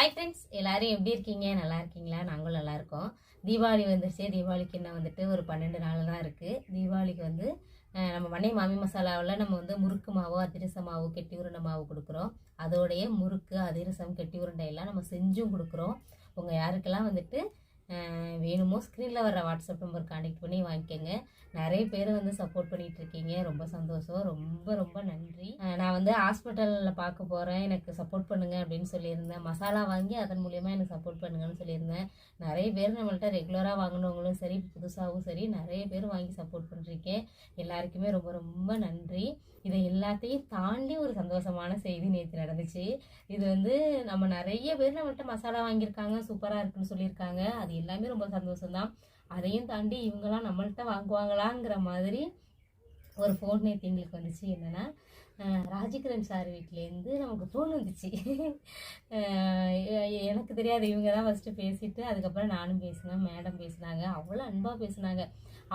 Hi friends எல்லாரும் எப்படி இருக்கீங்க? நல்லா இருக்கீங்களா? நாங்களும் நல்லா இருக்கோம். தீபாவளி வந்துருச்சு. தீபாவளிக்கு என்ன வந்துட்டு ஒரு பன்னெண்டு நாள் தான் இருக்குது தீபாவளிக்கு வந்து நம்ம மண்ணை மாமி மசாலாவில் நம்ம வந்து முறுக்கு மாவு அதிரச மாவு கெட்டி உருண்டை மாவு கொடுக்குறோம். அதோடைய முறுக்கு அதிரசம் கெட்டி உருண்டை எல்லாம் நம்ம செஞ்சும் கொடுக்குறோம். உங்கள் யாருக்கெல்லாம் வந்துட்டு வேணுமோ ஸ்க்ரீனில் வர வாட்ஸ்அப் நம்பர் கான்டெக்ட் பண்ணி வாங்கிக்கோங்க. நிறைய பேர் வந்து சப்போர்ட் பண்ணிகிட்ருக்கீங்க இருக்கீங்க ரொம்ப சந்தோஷம். ரொம்ப ரொம்ப நன்றி. நான் வந்து ஹாஸ்பிட்டலில் பார்க்க போகிறேன் எனக்கு சப்போர்ட் பண்ணுங்க அப்படின்னு சொல்லியிருந்தேன். மசாலா வாங்கி அதன் மூலியமாக எனக்கு சப்போர்ட் பண்ணுங்கன்னு சொல்லியிருந்தேன். நிறைய பேர் நம்மள்ட்ட ரெகுலராக வாங்கினவங்களும் சரி புதுசாகவும் சரி நிறைய பேர் வாங்கி சப்போர்ட் பண்ணுறீங்க எல்லாருக்குமே ரொம்ப ரொம்ப நன்றி. இதை எல்லாத்தையும் தாண்டி ஒரு சந்தோஷமான செய்தி நேற்று நடந்துச்சு. இது வந்து நம்ம நிறைய பேர் நம்மள்ட்ட மசாலா வாங்கியிருக்காங்க சூப்பராக இருக்குன்னு சொல்லியிருக்காங்க. அது எல்லாமே ரொம்ப சந்தோஷம்தான். அதையும் தாண்டி இவங்கெல்லாம் நம்மள்ட்ட வாங்குவாங்களாங்கிற மாதிரி ஒரு ஃபோன் நேற்று எங்களுக்கு வந்துச்சு. என்னென்னா ராஜகிரண் சார் வீட்டிலேருந்து நமக்கு ஃபோன் வந்துச்சு. எனக்கு தெரியாது இவங்க தான் ஃபஸ்ட்டு பேசிட்டு அதுக்கப்புறம் நானும் பேசினேன் மேடம் பேசினாங்க அவ்வளோ அன்பாக பேசினாங்க.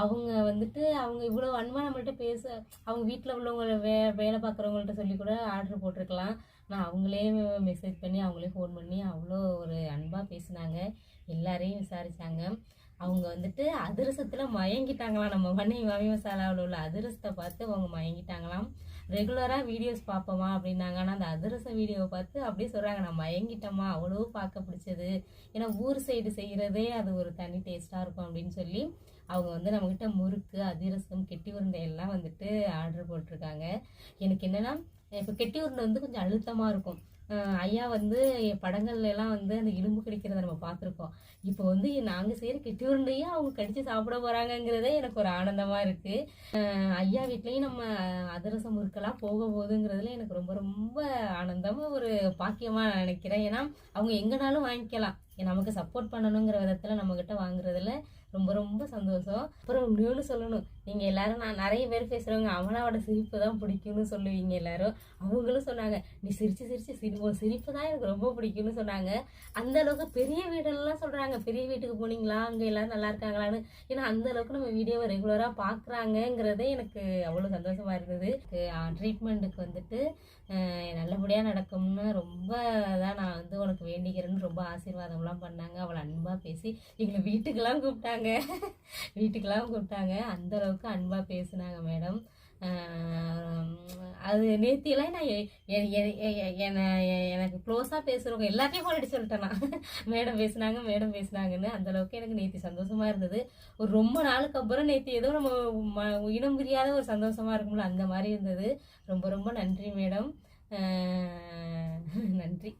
அவங்க வந்துட்டு அவங்க இவ்வளோ அன்பாக நம்மள்கிட்ட பேச அவங்க வீட்டில் உள்ளவங்க வே வேலை பார்க்குறவங்கள்ட்ட சொல்லி கூட ஆர்டர் போட்டிருக்கலாம். நான் அவங்களே மெசேஜ் பண்ணி அவங்களே ஃபோன் பண்ணி அவ்வளோ ஒரு அன்பாக பேசினாங்க. எல்லாரையும் விசாரித்தாங்க அவங்க வந்துட்டு அதிரசத்தில் மயங்கிட்டாங்களாம். நம்ம பண்ணை மாமி மசாலாவில் உள்ள அதிரசத்தை பார்த்து அவங்க மயங்கிட்டாங்களாம். ரெகுலராக வீடியோஸ் பார்ப்போமா அப்படின்னாங்க. ஆனால் அந்த அதிரச வீடியோவை பார்த்து அப்படியே சொல்கிறாங்க நான் மயங்கிட்டோமா அவ்வளோ பார்க்க பிடிச்சது. ஏன்னா ஊர் சைடு செய்கிறதே அது ஒரு தனி டேஸ்ட்டாக இருக்கும் அப்படின்னு சொல்லி அவங்க வந்து நம்மக்கிட்ட முறுக்கு அதிரசம் கெட்டி உருண்டை எல்லாம் வந்துட்டு ஆர்டர் போட்டிருக்காங்க. எனக்கு என்னென்னா இப்போ கெட்டி உருண்டை வந்து கொஞ்சம் அழுத்தமாக இருக்கும். ஐயா வந்து படங்கள்ல எல்லாம் வந்து அந்த இரும்பு கடிக்கிறத நம்ம பார்த்துருக்கோம். இப்போ வந்து நாங்கள் செய்கிற கிட்டி உருண்டையே அவங்க கடிச்சு சாப்பிட போகிறாங்கங்கிறதே எனக்கு ஒரு ஆனந்தமாக இருக்குது ஐயா வீட்லேயும் நம்ம அதிரசம் முறுக்கெல்லாம் போக போகுதுங்கிறதுல எனக்கு ரொம்ப ரொம்ப ஆனந்தமாக ஒரு பாக்கியமாக நினைக்கிறேன். ஏன்னா அவங்க எங்கனாலும் வாங்கிக்கலாம். நமக்கு சப்போர்ட் பண்ணணுங்கிற விதத்தில் நம்மக்கிட்ட வாங்குறதுல ரொம்ப ரொம்ப சந்தோஷம். அப்புறம் இன்னொன்று சொல்லணும். நீங்கள் எல்லாரும் நான் நிறைய பேர் பேசுகிறவங்க அவனாவோட சிரிப்பு தான் பிடிக்கும்னு சொல்லுவீங்க எல்லாரும். அவங்களும் சொன்னாங்க நீ சிரித்து சிரித்து சிரி உன் சிரிப்பு தான் எனக்கு ரொம்ப பிடிக்கும்னு சொன்னாங்க. அந்த அளவுக்கு பெரிய வீடெல்லாம் சொல்கிறாங்க பெரிய வீட்டுக்கு போனீங்களா? அங்கே எல்லாரும் நல்லா இருக்காங்களான்னு. ஏன்னா அந்த அளவுக்கு நம்ம வீடியோவை ரெகுலராக பார்க்குறாங்கங்கிறதே எனக்கு அவ்வளோ சந்தோஷமாக இருந்தது. ட்ரீட்மெண்ட்டுக்கு வந்துட்டு நல்லபடியாக நடக்கும்னு ரொம்ப தான் நான் வந்து உனக்கு வேண்டிக்கிறேன்னு ரொம்ப ஆசீர்வாதம் ஆசீர்வாதம்லாம் பண்ணாங்க. அவளை அன்பாக பேசி எங்களை வீட்டுக்கெல்லாம் கூப்பிட்டாங்க. வீட்டுக்கெல்லாம் கூப்பிட்டாங்க. அந்த அளவுக்கு அன்பாக பேசினாங்க மேடம். அது நேத்தியெல்லாம் நான் என்னை- எனக்கு க்ளோஸாக பேசுகிறவங்க எல்லாத்தையும் ஃபோன் அடிச்சு சொல்லிட்டேன் நான். மேடம் பேசுனாங்க மேடம் பேசுனாங்கன்னு அந்த அளவுக்கு எனக்கு நேத்தி சந்தோஷமா இருந்தது. ஒரு ரொம்ப நாளுக்கு அப்புறம் நேத்தி ஏதோ நம்ம ம- இனம் புரியாத ஒரு சந்தோஷமா இருக்கும்ல அந்த மாதிரி இருந்தது. ரொம்ப ரொம்ப நன்றி மேடம். நன்றி.